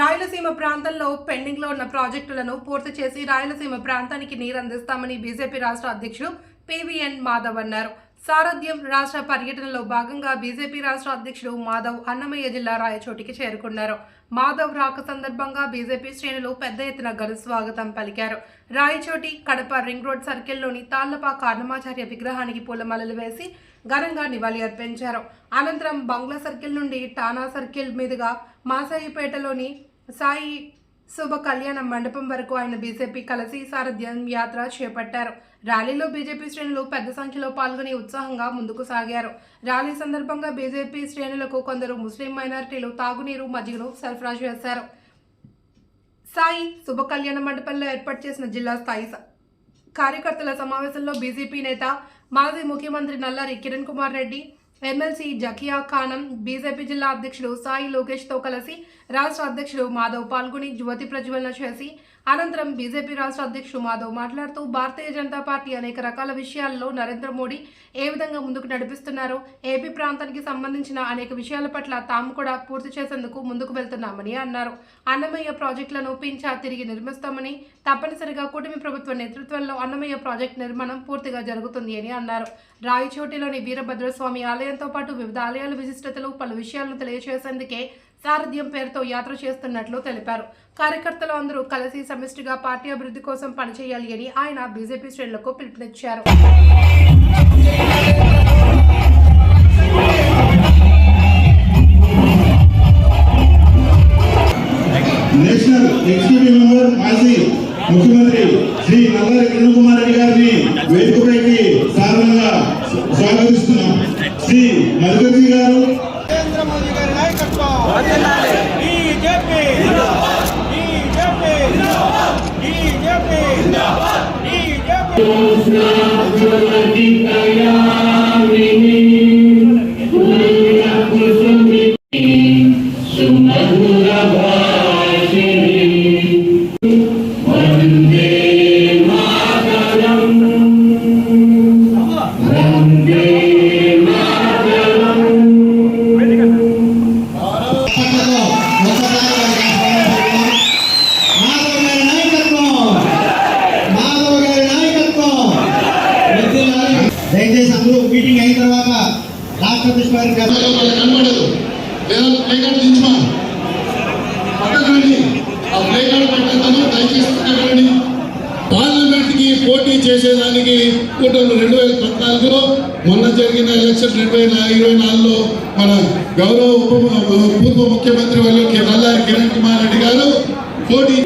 రాయలసీమ ప్రాంతంలో పెండింగ్లో ఉన్న ప్రాజెక్టులను పూర్తి చేసి రాయలసీమ ప్రాంతానికి నీరు అందిస్తామని బీజేపీ రాష్ట్ర అధ్యక్షుడు పివిఎన్ మాధవ్ అన్నారు. సారథ్యం రాష్ట్ర పర్యటనలో భాగంగా బీజేపీ రాష్ట్ర అధ్యక్షుడు మాధవ్ అన్నమయ్య జిల్లా రాయచోటికి చేరుకున్నారు. మాధవ్ రాక సందర్భంగా బీజేపీ శ్రేణులు పెద్ద ఎత్తున ఘన స్వాగతం పలికారు. రాయచోటి కడప రింగ్ రోడ్ సర్కిల్లోని తాళ్ళపాక అన్నమాచార్య విగ్రహానికి పూలమాలలు వేసి ఘనంగా నివాళి అర్పించారు. అనంతరం బంగ్లా సర్కిల్ నుండి టానా సర్కిల్ మీదుగా మాసాయిపేటలోని సాయి శుభ కళ్యాణ మండపం వరకు ఆయన బీజేపీ కలిసి సారథ్యం యాత్ర చేపట్టారు. ర్యాలీలో బీజేపీ శ్రేణులు పెద్ద సంఖ్యలో పాల్గొని ఉత్సాహంగా ముందుకు సాగారు. ర్యాలీ సందర్భంగా బీజేపీ శ్రేణులకు కొందరు ముస్లిం మైనారిటీలు తాగునీరు మజ్జిగను సరఫరా చేశారు. సాయి శుభ కళ్యాణ మండపంలో ఏర్పాటు చేసిన జిల్లా స్థాయి కార్యకర్తల సమావేశంలో బీజేపీ నేత మాజీ ముఖ్యమంత్రి నల్లారి కిరణ్ కుమార్ రెడ్డి ఎమ్మెల్సీ జకియా ఖానం బీజేపీ జిల్లా అధ్యక్షుడు సాయి లోకేష్తో కలిసి రాష్ట్ర అధ్యక్షుడు మాధవ్ పాల్గొని జ్యోతి ప్రజ్వలన చేసి అనంతరం బీజేపీ రాష్ట్ర అధ్యక్షుడు మాధవ్ మాట్లాడుతూ భారతీయ జనతా పార్టీ అనేక రకాల విషయాల్లో నరేంద్ర మోడీ ఏ విధంగా ముందుకు నడిపిస్తున్నారో ఏపీ ప్రాంతానికి సంబంధించిన అనేక విషయాల పట్ల తాము కూడా పూర్తి చేసేందుకు ముందుకు వెళ్తున్నామని అన్నారు. అన్నమయ్య ప్రాజెక్టులను పింఛా తిరిగి నిర్మిస్తామని తప్పనిసరిగా కూటమి ప్రభుత్వ నేతృత్వంలో అన్నమయ్య ప్రాజెక్టు నిర్మాణం పూర్తిగా జరుగుతుంది అని అన్నారు. రాయచోటిలోని వీరభద్రస్వామి ఆలయంతో పాటు వివిధ ఆలయాల విశిష్టతలు పలు విషయాలను తెలియజేసేందుకే సారథ్యం పేరుతో యాత్ర చేస్తున్నట్లు తెలిపారు. కార్యకర్తలు అందరూ కలిసి సమిష్టిగా పార్టీ అభివృద్ధి కోసం పనిచేయాలి అని ఆయన బీజేపీ శ్రేణులకు పిలుపునిచ్చారు. నేషనల్ ఎగ్జిక్యూటివ్ మెంబర్ మాజీ ముఖ్యమంత్రి శ్రీ నల్లారి కిరణ్ రెడ్డి గారిని వేదికపైకి సాధారణంగా స్వాగతిస్తున్నాం. శ్రీ మధుకర్జీ గారు నరేంద్ర మోదీ గారి నాయకత్వం. బీజేపీ. బీజేపీ. బీజేపీ. బీజేపీ రాష్ట్ర పుష్పాన్ని కనబడదు లేదా ప్లే కార్డు దించమా పక్కకండి ఆ ప్లే కార్డు పెట్టేస్తాను దయచేసి పక్కకండి పార్లమెంట్కి పోటీ చేసేదానికి కూటమి రెండు వేల పద్నాలుగులో మొన్న జరిగిన ఎలక్షన్ రెండు వేల ఇరవై నాలుగులో మన గౌరవ ఉప పూర్వ ముఖ్యమంత్రి వాళ్ళు నల్లారి కిరణ్ కుమార్ రెడ్డి గారు పోటీ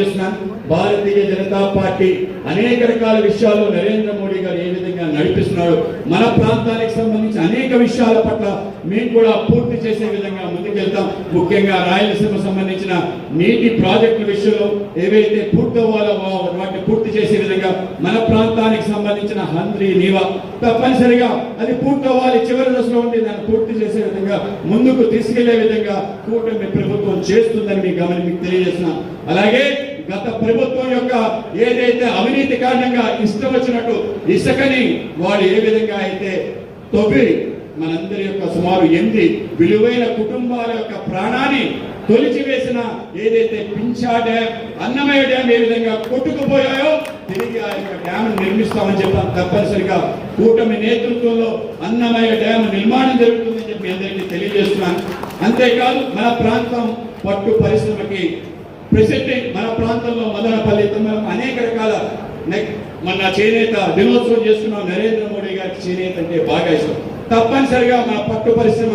భారతీయ జనతా పార్టీ అనేక రకాల విషయాల్లో నరేంద్ర మోడీ గారు ఏ విధంగా నడిపిస్తున్నాడు. మన ప్రాంతానికి సంబంధించి అనేక విషయాల పట్ల మేము కూడా పూర్తి చేసే విధంగా ముందుకెళ్తాం. ముఖ్యంగా రాయలసీమ సంబంధించిన నీటి ప్రాజెక్టుల విషయంలో ఏవైతే పూర్తవ్వాలో వా- వాటిని పూర్తి చేసే విధంగా మన ప్రాంతానికి సంబంధించిన హంద్రి నీవా తప్పనిసరిగా అది పూర్తవ్వాలి. చివరి దశలో ఉండి దాన్ని పూర్తి చేసే విధంగా ముందుకు తీసుకెళ్ళే విధంగా కూటమి ప్రభుత్వం చేస్తుందని మీ గమని మీకు తెలియజేస్తున్నాం అలాగే గత ప్రభుత్వం యొక్క ఏదైతే అవినీతి కారణంగా ఇష్టం వచ్చినట్టు ఇసుకని వాడు ఏ విధంగా అయితే తొవ్వి మనందరి యొక్క సుమారు ఎనిమిది విలువైన కుటుంబాల యొక్క ప్రాణాన్ని తొలిచివేసిన ఏదైతే పించా డ్యామ్ అన్నమయ్య డ్యామ్ ఏ విధంగా కొట్టుకుపోయాయో తిరిగి ఆ యొక్క డ్యామ్ నిర్మిస్తామని చెప్పి. తప్పనిసరిగా కూటమి నేతృత్వంలో అన్నమయ్య డ్యామ్ నిర్మాణం జరుగుతుందని చెప్పి అందరికీ తెలియజేస్తున్నాను. అంతేకాదు మన ప్రాంతం పట్టు పరిశ్రమకి ప్రెసిడెంట్ మన ప్రాంతంలో మదనపల్లి తమ అనేక రకాల మన చేనేత దినోత్సవం చేసుకున్నాం నరేంద్ర మోడీ గారికి చేనేత అంటే బాగా ఇష్టం. తప్పనిసరిగా మన పట్టు పరిశ్రమ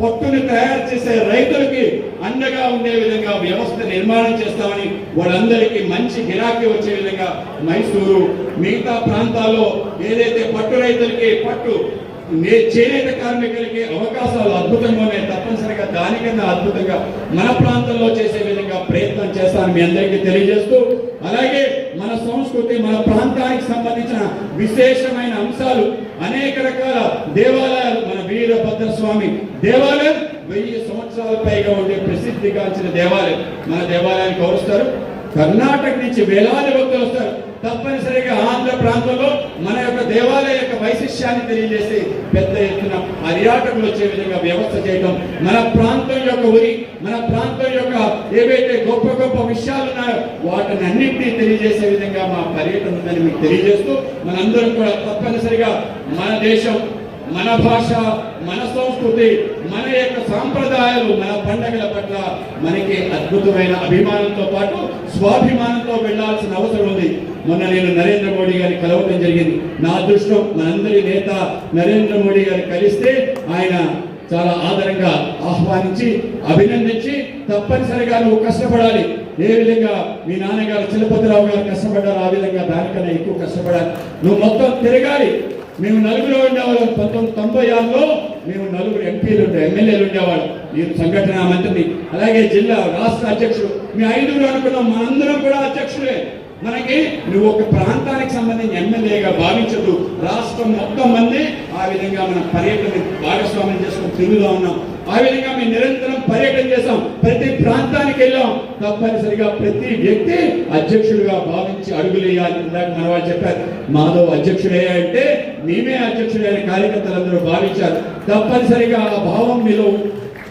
పట్టుని తయారు చేసే రైతులకి అండగా ఉండే విధంగా వ్యవస్థ నిర్మాణం చేస్తామని వాళ్ళందరికీ మంచి గిరాకీ వచ్చే విధంగా మైసూరు మిగతా ప్రాంతాల్లో ఏదైతే పట్టు రైతులకి పట్టు చేనేత కార్మికులకి అవకాశాలు అద్భుతంగా ఉన్నాయి తప్పనిసరిగా దానికన్నా అద్భుతంగా మన ప్రాంతంలో చేసే విధంగా ప్రయత్నం చేస్తాను మీ అందరికీ తెలియజేస్తూ అలాగే మన సంస్కృతి మన ప్రాంతానికి సంబంధించిన విశేషమైన అంశాలు అనేక రకాల దేవాలయాలు మన వీరభద్ర స్వామి దేవాలయం వెయ్యి సంవత్సరాల పైగా ఉండే ప్రసిద్ధిగాంచిన దేవాలయం. మన దేవాలయాన్ని గౌరవిస్తారు కర్ణాటక నుంచి వేలాది భక్తులు వస్తారు. తప్పనిసరిగా ఆంధ్ర ప్రాంతంలో మన యొక్క దేవాలయ యొక్క వైశిష్యాన్ని తెలియజేసి పెద్ద ఎత్తున పర్యాటకులు వచ్చే విధంగా వ్యవస్థ చేయడం మన ప్రాంతం యొక్క ఉరి మన ప్రాంతం యొక్క ఏవైతే గొప్ప గొప్ప విషయాలు ఉన్నాయో వాటిని అన్నింటినీ తెలియజేసే విధంగా మా పర్యటన ఉందని మీకు తెలియజేస్తూ మనందరం కూడా తప్పనిసరిగా మన దేశం మన భాష మన సంస్కృతి మన యొక్క సాంప్రదాయాలు మన పండగల పట్ల మనకి అద్భుతమైన అభిమానంతో పాటు స్వాభిమానంతో వెళ్ళాల్సిన అవసరం ఉంది. మొన్న నేను నరేంద్ర మోడీ గారిని కలవడం జరిగింది. నా అదృష్టం మనందరి నేత నరేంద్ర మోడీ గారిని కలిస్తే ఆయన చాలా ఆదరంగా ఆహ్వానించి అభినందించి తప్పనిసరిగా నువ్వు కష్టపడాలి. ఏ విధంగా మీ నాన్నగారు చలపతిరావు గారు కష్టపడ్డారు ఆ విధంగా దానికన్నా ఎక్కువ కష్టపడాలి. నువ్వు మొత్తం తిరగాలి. మేము నలుగురు ఉండేవాళ్ళం. పంతొమ్మిది తొంభై ఆరులో మేము నలుగురు ఎంపీలు ఉండే ఎమ్మెల్యేలు ఉండేవాళ్ళు. మీరు సంఘటన మంత్రిని. అలాగే జిల్లా రాష్ట్ర అధ్యక్షుడు మీ ఐదుగురు అనుకున్నాం. మనందరం కూడా అధ్యక్షులే మనకి నువ్వు ఒక ప్రాంతానికి సంబంధించి ఎమ్మెల్యేగా భావించదు రాష్ట్రం మొత్తం మంది ఆ విధంగా మనం పర్యటన భాగస్వామ్యం చేసుకుని తిరుగుతూ ఉన్నాం ఆ విధంగా మేము నిరంతరం పర్యటన చేసాం ప్రతి ప్రాంతానికి వెళ్ళాం. తప్పనిసరిగా ప్రతి వ్యక్తి అధ్యక్షుడిగా భావించి అడుగులేయాలి ఇందాక మన వాళ్ళు చెప్పారు. మాధవ్ అధ్యక్షుడే అంటే మేమే అధ్యక్షుడైన అని కార్యకర్తలందరూ భావించారు తప్పనిసరిగా ఆ భావం మీలో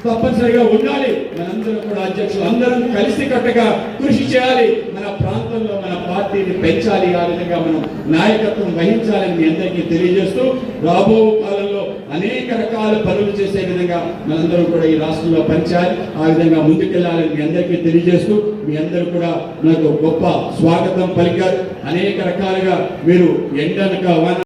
తప్పనిసరిగా ఉండాలి. మనందరం కూడా అధ్యక్షులు అందరం కలిసి కట్టగా కృషి చేయాలి. మన ప్రాంతంలో మన పార్టీని పెంచాలి. ఆ విధంగా మనం నాయకత్వం వహించాలని మీ అందరికీ తెలియజేస్తూ రాబో కాలంలో చేసే విధంగా మనందరూ కూడా ఈ రాష్ట్రంలో పంచాలి. ఆ విధంగా ముందుకెళ్ళాలని మీ అందరికీ తెలియజేస్తూ మీ అందరూ కూడా నాకు గొప్ప స్వాగతం పలికారు. అనేక రకాలుగా మీరు ఎండనక